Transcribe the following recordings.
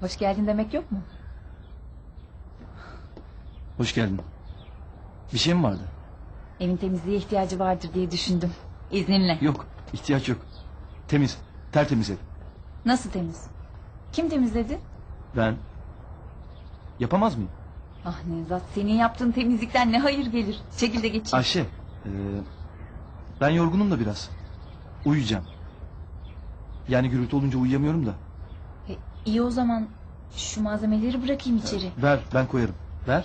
Hoş geldin demek yok mu? Hoş geldin. Bir şey mi vardı? Evin temizliğe ihtiyacı vardır diye düşündüm. İzninle. Yok, ihtiyaç yok. Temiz, tertemiz ev. Nasıl temiz? Kim temizledi? Ben... Yapamaz mıyım? Ah Nevzat senin yaptığın temizlikten ne hayır gelir. Çekil de geçeyim. Ayşe, ee, ben yorgunum da biraz. Uyuyacağım. Yani gürültü olunca uyuyamıyorum da. İyi o zaman şu malzemeleri bırakayım içeri. Ver, ben koyarım. Ver.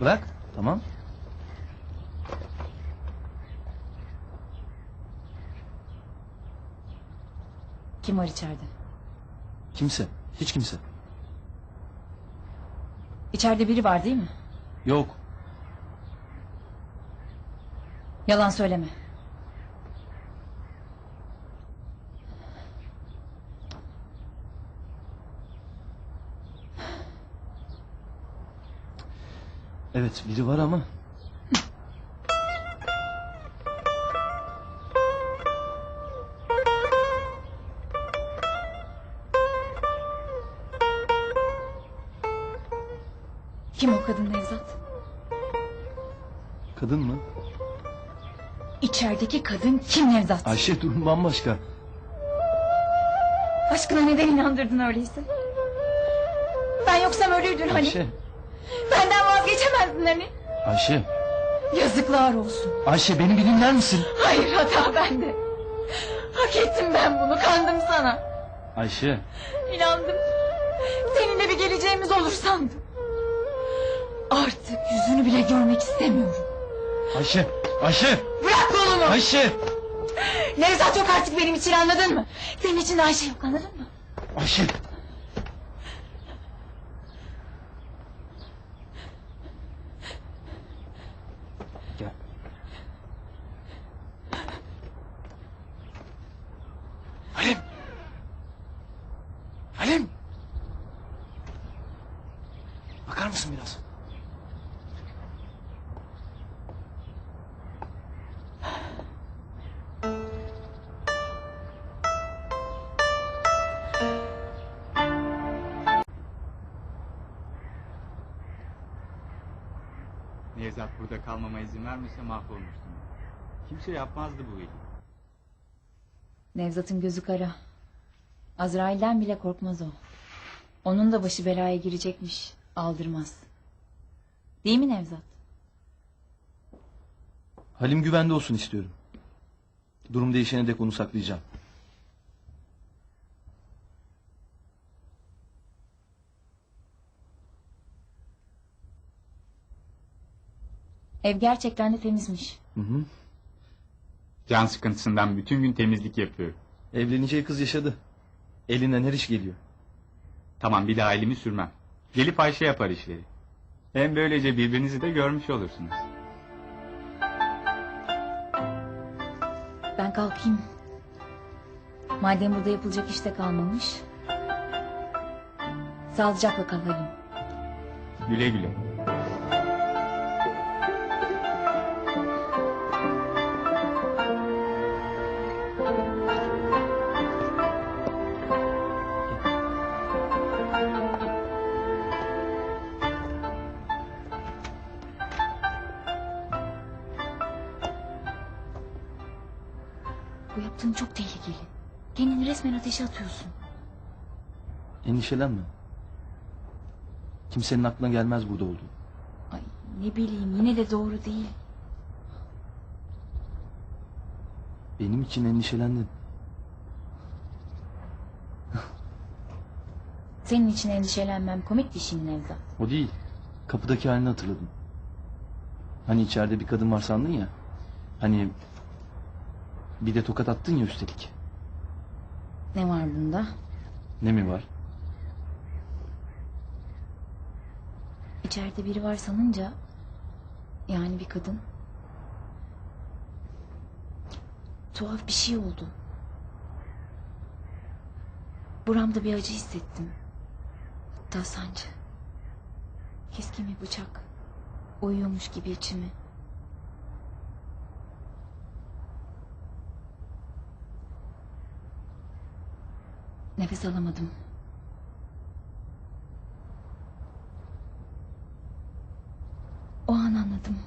Bırak, tamam. Kim var içeride? Kimse, hiç kimse. İçeride biri var değil mi? Yok, Yalan söyleme. Evet biri var ama... Kim o kadın Nevzat? Kadın mı? İçerideki kadın kim Nevzat? Ayşe durum bambaşka. Aşkına neden inandırdın öyleyse? Ben yoksam ölürdün hani. Ayşe, Benden vazgeçemezdin hani. Ayşe, Yazıklar olsun. Ayşe beni bir dinler misin? Hayır hata bende. Hak ettim ben bunu kandım sana. Ayşe, İnandım. Seninle bir geleceğimiz olur sandım. Artık yüzünü bile görmek istemiyorum. Ayşe, Ayşe, Bırak kolumu. Ayşe, Nevzat yok artık benim için anladın mı? Senin için Ayşe yok anladın mı? Ayşe. Halim. Halim. Bakar mısın biraz? Nevzat burada kalmama izin vermese mahvolmuştum. Kimse yapmazdı bu iyiliği. Nevzat'ın gözü kara. Azrail'den bile korkmaz o. Onun da başı belaya girecekmiş. Aldırmaz. Değil mi Nevzat? Halim güvende olsun istiyorum. Durum değişene dek onu saklayacağım. Ev gerçekten de temizmiş. Hı hı. Can sıkıntısından bütün gün temizlik yapıyor. Evleneceği kız yaşadı. Elinden her iş geliyor. Tamam bir daha elimi sürmem. Gelip Ayşe yapar işleri. Hem böylece birbirinizi de görmüş olursunuz. Ben kalkayım. Madem burada yapılacak işte kalmamış. Sağlıcakla kal Halim. Güle güle. Bu yaptığın çok tehlikeli. Kendini resmen ateşe atıyorsun. Endişelenme. Kimsenin aklına gelmez burada olduğu. Ay ne bileyim yine de doğru değil. Benim için endişelendin. Senin için endişelenmem komik bir şey mi Nevzat. O değil. Kapıdaki halini hatırladım. Hani içeride bir kadın var sandın ya. Hani bir de tokat attın ya üstelik. Ne var bunda? Ne mi var? İçeride biri var sanınca... Yani bir kadın. Tuhaf bir şey oldu. Buramda bir acı hissettim. Hatta sancı. Keskin bir bıçak. Uyuyormuş gibi içimi. Nefes alamadım. O an anladım.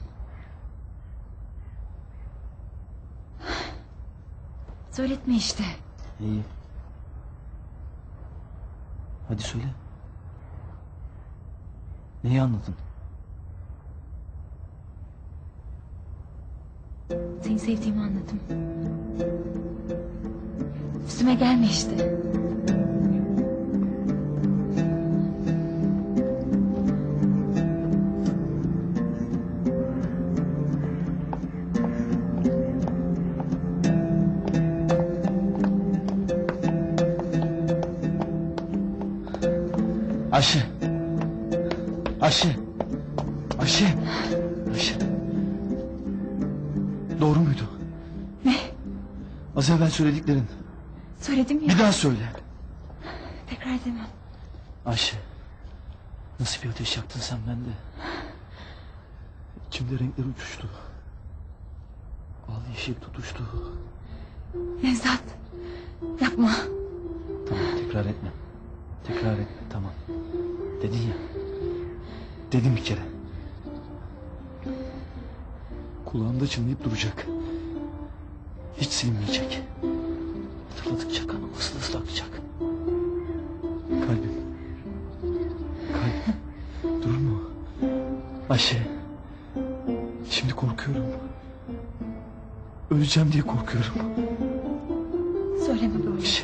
Söyletme işte. İyi. Hadi söyle. Neyi anladın? Seni sevdiğimi anladım. Üstüme gelme işte. Ayşe. Ayşe. Ayşe. Ayşe. Doğru muydu? Ne? Az evvel söylediklerin. Söyledim ya. Bir daha söyle. Tekrar edemem. Ayşe. Nasıl bir ateş yaktın sen bende? İçimde renkler uçuştu. Al yeşil tutuştu. Nevzat. Yapma. Tamam tekrar etme. Tekrar etme tamam. Dedin ya. Dedim bir kere. Kulağımda çınlayıp duracak. Hiç silinmeyecek. Hatırladıkça kanım hızlı hızlı akacak. Kalbim. Kalbim. Durur mu? Ayşe. Şimdi korkuyorum. Öleceğim diye korkuyorum. Söyleme böyle. Ayşe.